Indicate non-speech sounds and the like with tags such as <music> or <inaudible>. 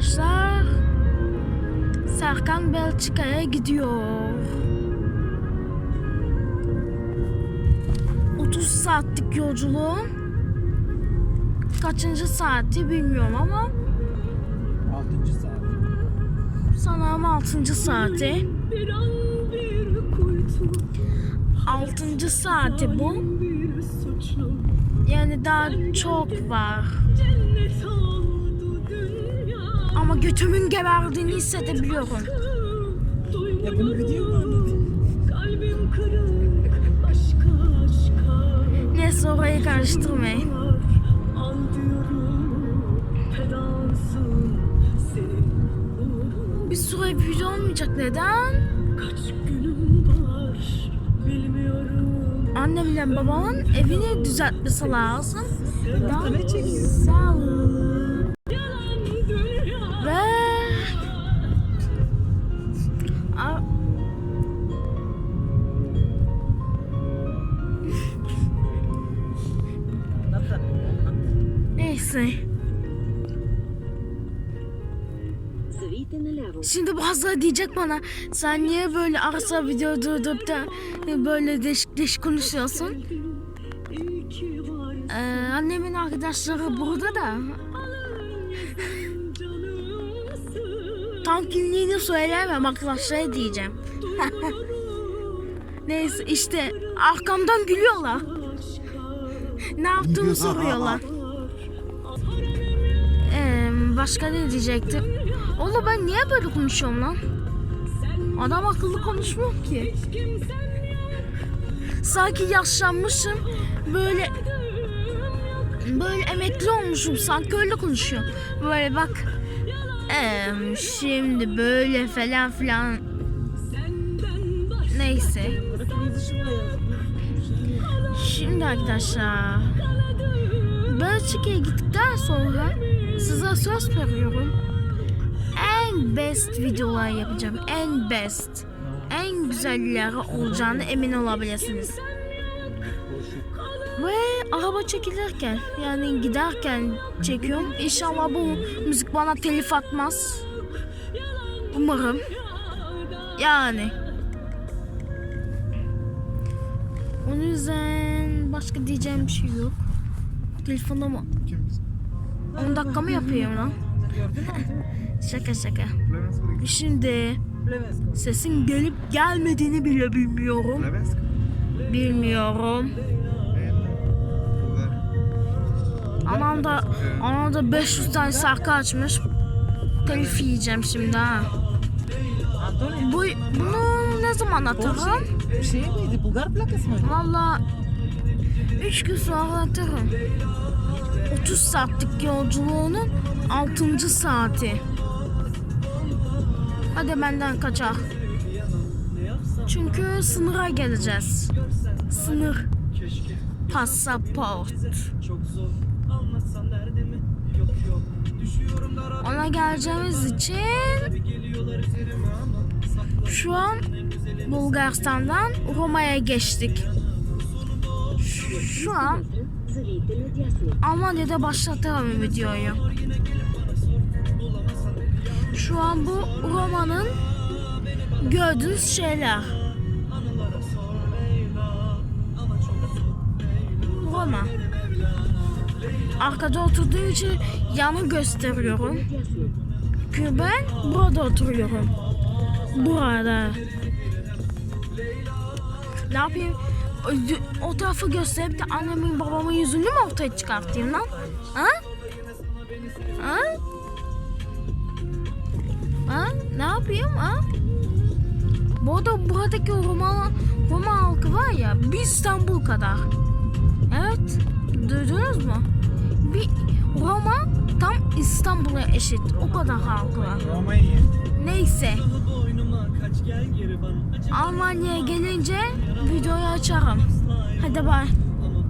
arkadaşlar. Serkan Belçika'ya gidiyor. 30 saatlik yolculuğun kaçıncı saati bilmiyorum ama 6. saat. sanırım 6. saati. Bir an bir kuytu 6. saati bu. Yani daha çok var. Cennet Ama götümün geberdiğini hissedebiliyorum. Ya bunu biliyor mu anne? Kalbim kırık aşka aşka Neyse orayı karıştırmayın. Bir süre video olmayacak. Neden? Kaç günüm var bilmiyorum Annemle babamın evini düzeltmesi lazım. neredesin? Şimdi bazıları diyecek bana sen niye böyle arsa video durdurup da böyle değişik değişik konuşuyorsun? Ee, annemin arkadaşları burada da. Tam kimliğini söyleyemem arkadaşlara şey diyeceğim. <laughs> Neyse işte arkamdan gülüyorlar. ne yaptığımı soruyorlar. Başka ne diyecektim? Oğlum ben niye böyle konuşuyorum lan? Adam akıllı konuşmuyor ki. Sanki yaşlanmışım. Böyle böyle emekli olmuşum sanki öyle konuşuyor. Böyle bak. Ee, şimdi böyle falan filan. Neyse. Şimdi arkadaşlar Belçika'ya gittikten sonra size söz veriyorum. En best videolar yapacağım. En best. En güzelleri olacağını emin olabilirsiniz. Ve araba çekilirken yani giderken çekiyorum. İnşallah bu müzik bana telif atmaz. Umarım. Yani. Onun yüzden başka diyeceğim bir şey yok. Telefonda mı? 10 dakika mı yapıyorum lan? Gördün <laughs> mü? Şaka şaka. Şimdi sesin gelip gelmediğini bile bilmiyorum. Bilmiyorum. Anam da, anam da 500 tane şarkı açmış. Telif yiyeceğim şimdi ha. Bu, bunu ne zaman atarım? Şey, şey miydi? Bulgar plakası mıydı? Valla 3 gün sonra atarım. 30 saatlik yolculuğunun 6. saati. Hadi benden kaça. Çünkü sınıra geleceğiz. Sınır. Pasaport. Ona geleceğimiz için şu an Bulgaristan'dan Roma'ya geçtik. Şu an Almanya'da başlatalım videoyu. Şu an bu romanın gördüğünüz şeyler. Roma. Arkada oturduğu için yanı gösteriyorum. Çünkü ben burada oturuyorum. Burada. Ne yapayım? O, tarafı gösterip de annemin babamın yüzünü mü ortaya çıkartayım lan? Ha? Ha? Ha? Ne yapayım ha? Bu arada buradaki Roma, Roma halkı var ya bir İstanbul kadar. Evet. Duydunuz mu? Bir Roma İstanbul'a eşit. O kadar halkı var. Neyse. Almanya'ya gelince videoyu açarım. Hadi bay.